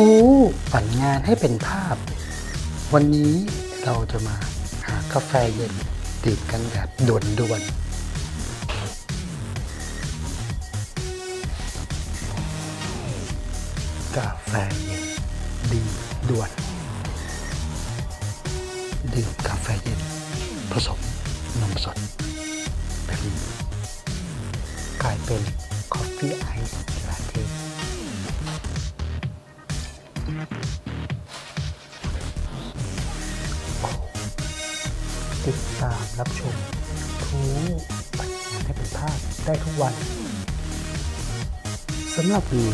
ทูฝันงานให้เป็นภาพ วันนี้เราจะมาหากาแฟเย็นดื่มกันแบบด่วนๆกาแฟเย็นดีด่วนดื่มกาแฟเย็น ผสมนมสดแบบนี้กลายเป็นคอฟฟี่ไอซ์ ติดตามรับชมทูปัญญาให้เป็นภาพได้ทุกวันสำหรับวันนี้